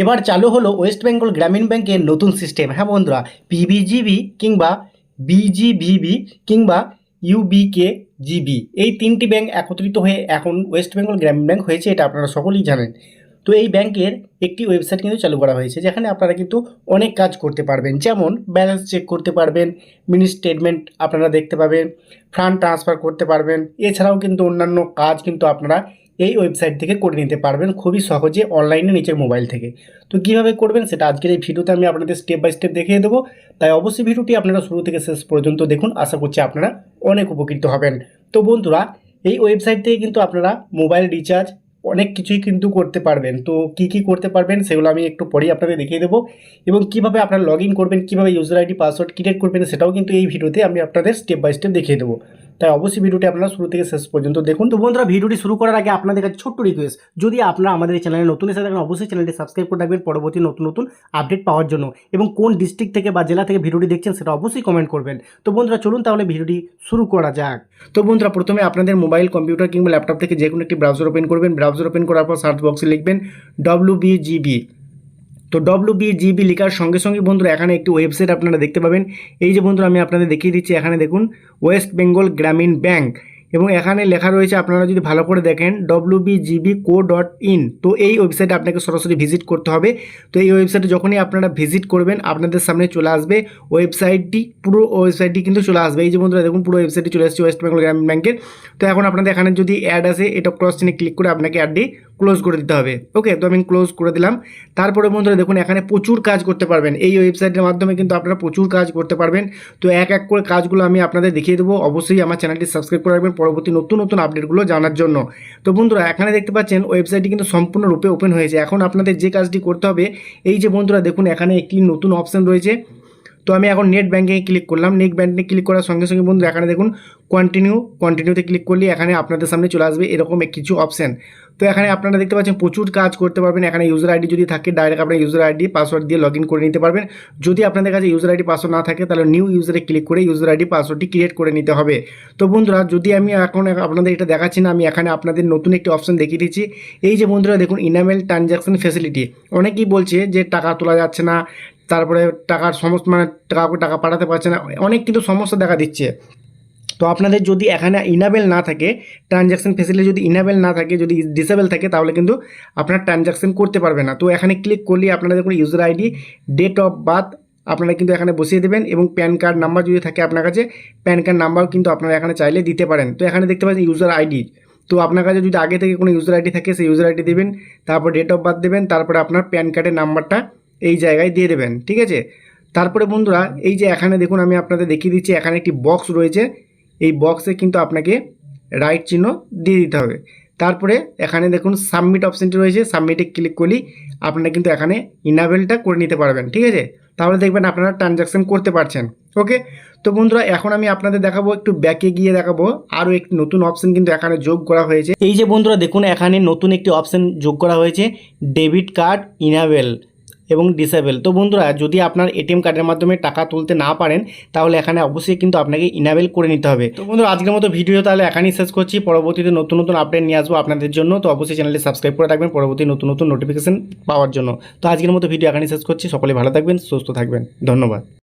এবার চালু হলো ওয়েস্ট বেঙ্গল গ্রামীণ ব্যাংকের নতুন সিস্টেম হ্যাঁ বন্ধুরা পিবিজিবি কিংবা বিজিভিবি কিংবা ইউবিকে জিবি এই তিনটি ব্যাংক একত্রিত হয়ে এখন ওয়েস্ট বেঙ্গল গ্রামীণ ব্যাংক হয়েছে, এটা আপনারা সকলেই জানেন। তো এই ব্যাংকের একটি ওয়েবসাইট কিন্তু চালু করা হয়েছে, যেখানে আপনারা কিন্তু অনেক কাজ করতে পারবেন। যেমন ব্যালেন্স চেক করতে পারবেন মিনি স্টেটমেন্ট আপনারা দেখতে পাবেন ফান্ড ট্রান্সফার করতে পারবেন, এছাড়াও কিন্তু অন্যান্য কাজ কিন্তু আপনারা এই ওয়েবসাইট থেকে করে নিতে পারবেন খুবই সহজে অনলাইনে নিজের মোবাইল থেকে। তো কীভাবে করবেন সেটা আজকের এই ভিডিওতে আমি আপনাদের স্টেপ বাই স্টেপ দেখিয়ে দেবো। তাই অবশ্যই ভিডিওটি আপনারা শুরু থেকে শেষ পর্যন্ত দেখুন, আশা করছি আপনারা অনেক উপকৃত হবেন। তো বন্ধুরা, এই ওয়েবসাইট থেকে কিন্তু আপনারা মোবাইল রিচার্জ অনেক কিছুই কিন্তু করতে পারবেন। তো কি কি করতে পারবেন সেগুলো আমি একটু পরেই আপনাদের দেখিয়ে দেবো এবং কীভাবে আপনারা লগ করবেন, কীভাবে ইউজার আইডি পাসওয়ার্ড ক্রিয়েট করবেন সেটাও কিন্তু এই ভিডিওতে আমি আপনাদের স্টেপ বাই স্টেপ দেখিয়ে দেবো। তাই অবশ্যই ভিডিওটি আপনারা শুরু থেকে শেষ পর্যন্ত দেখুন। তো বন্ধুরা, ভিডিওটি শুরু করার আগে আপনাদের কাছে ছোট্ট রিকোয়েস্ট যদি আপনারা আমাদের চ্যানেলে নতুন এসে থাকেন, অবশ্যই চ্যানেলটি সাবস্ক্রাইব করে রাখবেন। পরবর্তী নতুন নতুন আপডেট পাওয়ার জন্য এবং কোন ডিস্ট্রিক্ট থেকে বা জেলা থেকে ভিডিওটি দেখছেন সেটা অবশ্যই কমেন্ট করবেন। তো বন্ধুরা, চলুন তাহলে ভিডিওটি শুরু করা যাক। তো বন্ধুরা, প্রথমে আপনাদের মোবাইল কম্পিউটার কিংবা ল্যাপটপ থেকে যে কোনো একটি ব্রাউজার ওপেন করবেন। ব্রাউজার ওপেন করার পর সার্চ বক্সে লিখবেন ডব্লিউ বিজিবি তো ডব্লিউ বিজিবি লেখার সঙ্গে সঙ্গে বন্ধুরা, এখানে একটি ওয়েবসাইট আপনারা দেখতে পাবেন। এই যে বন্ধুরা, আমি আপনাদের দেখিয়ে দিচ্ছি, এখানে দেখুন ওয়েস্ট বেঙ্গল গ্রামীণ ব্যাংক এবং এখানে লেখা রয়েছে, আপনারা যদি ভালো করে দেখেন W BGB co dot in তো এই ওয়েবসাইটে আপনাকে সরাসরি ভিজিট করতে হবে। তো এই ওয়েবসাইটে যখনই আপনারা ভিজিট করবেন, আপনাদের সামনে চলে আসবে ওয়েবসাইটটি পুরো ওয়েবসাইটটি কিন্তু চলে আসবে। এই যে বন্ধুরা, দেখুন, পুরো ওয়েবসাইটটি চলে আসছে ওয়েস্ট বেঙ্গল গ্রামীণ ব্যাংকের তো এখন আপনাদের এখানে যদি অ্যাড আসে, এটা ক্রস চিনে ক্লিক করে আপনাকে অ্যাডটি ক্লোজ করে দিতে হবে। ওকে তো আমি ক্লোজ করে দিলাম। তারপরে বন্ধুরা দেখুন, এখানে প্রচুর কাজ করতে পারবেন। এই ওয়েবসাইটের মাধ্যমে কিন্তু আপনারা প্রচুর কাজ করতে পারবেন। তো এক এক করে কাজগুলো আমি আপনাদের দেখিয়ে দেবো। অবশ্যই আমার চ্যানেলটি সাবস্ক্রাইব করে রাখবেন পরবর্তী নতুন নতুন আপডেটগুলো জানার জন্য। তো বন্ধুরা, এখানে দেখতে পাচ্ছেন ওয়েবসাইটটি কিন্তু সম্পূর্ণরূপে ওপেন হয়েছে। এখন আপনাদের যে কাজটি করতে হবে, এই যে বন্ধুরা দেখুন, এখানে একটি নতুন অপশান রয়েছে। তো আমি এখন নেট ব্যাঙ্কিংয়ে ক্লিক করলাম। নেট ব্যাঙ্কিংয়ে ক্লিক করার সঙ্গে সঙ্গে বন্ধু, এখানে দেখুন কন্টিনিউ কন্টিনিউতে ক্লিক করলে, এখানে আপনাদের সামনে চলে আসবে এরকম কিছু অপশান তো এখানে আপনারা দেখতে পাচ্ছেন, প্রচুর কাজ করতে পারবেন। এখানে ইউজার আইডি যদি থাকে ডাইরেক্ট আপনার ইউজার আইডি পাসওয়ার্ড দিয়ে লগ করে নিতে পারবেন। যদি আপনাদের কাছে ইউজার আইডি পাসওয়ার্ড না থাকে, তাহলে নিউ ইউজারে ক্লিক করে ইউজার আইডি পাসওয়ার্ডটি ক্রিয়েট করে নিতে হবে। তো বন্ধুরা, যদি আমি এখন আপনাদের এটা দেখাচ্ছি না, আমি এখানে আপনাদের নতুন একটি অপশন দেখিয়ে দিচ্ছি। এই যে বন্ধুরা, দেখুন ইনামেল ট্রানজ্যাকশন ফেসিলিটি অনেকেই বলছে যে টাকা তোলা যাচ্ছে না তারপরে টাকার সমস্ত মানে টাকা টাকা পাঠাতে পারছে না, অনেক কিন্তু সমস্যা দেখা দিচ্ছে। তো আপনাদের যদি এখানে ইনাবেল না থাকে ট্রানজ্যাকশন ফেসিলিটি যদি ইনাবেল না থাকে, যদি ডিসেবল থাকে, তাহলে কিন্তু আপনার ট্রানজ্যাকশন করতে পারবে না। তো এখানে ক্লিক করলে আপনারা দেখুন user ID date of birth আপনারা কিন্তু এখানে বসিয়ে দেবেন এবং প্যান কার্ড নাম্বার যদি থাকে আপনার কাছে প্যান কার্ড নাম্বারও কিন্তু আপনারা এখানে চাইলে দিতে পারেন। তো এখানে দেখতে পাচ্ছেন ইউজার আইডি তো আপনার কাছে যদি আগে থেকে কোনো ইউজার আইডি থাকে, সেই ইউজার আইডি দেবেন, তারপর ডেট অফ বার্থ দেবেন, তারপরে আপনার প্যান কার্ডের নাম্বারটা এই জায়গায় দিয়ে দেবেন, ঠিক আছে? তারপরে বন্ধুরা, এই যে এখানে দেখুন আমি আপনাদের দেখিয়ে দিচ্ছি, এখানে একটি বক্স রয়েছে। এই বক্সে কিন্তু আপনাকে রাইট চিহ্ন দিয়ে দিতে হবে। তারপরে এখানে দেখুন সাবমিট অপশানটি রয়েছে সাবমিটে ক্লিক করলেই আপনারা কিন্তু এখানে ইনাবেলটা করে নিতে পারবেন, ঠিক আছে? তাহলে দেখবেন আপনারা ট্রানজ্যাকশন করতে পারছেন ওকে তো বন্ধুরা, এখন আমি আপনাদের দেখাবো, একটু ব্যাকে গিয়ে দেখাবো, আরও একটি নতুন অপশন কিন্তু এখানে যোগ করা হয়েছে। এই যে বন্ধুরা, দেখুন এখানে নতুন একটি অপশন যোগ করা হয়েছে ডেবিট কার্ড ইনাবেল এবং ডিসেবেল তো বন্ধুরা, যদি আপনার এটিএম কার্ডের মাধ্যমে টাকা তুলতে না পারেন, তাহলে এখানে অবশ্যই কিন্তু আপনাকে ইনাবেল করে নিতে হবে। তো বন্ধুরা, আজকের মতো ভিডিও তাহলে এখানেই শেষ করছি। পরবর্তীতে নতুন নতুন আপডেট নিয়ে আসব আপনাদের জন্য। তো অবশ্যই চ্যানেলটি সাবস্ক্রাইব করে রাখবেন পরবর্তী নতুন নতুন নোটিফিকেশন পাওয়ার জন্য। তো আজকের মতো ভিডিও এখানেই শেষ করছি। সকলে ভালো থাকবেন, সুস্থ থাকবেন। ধন্যবাদ।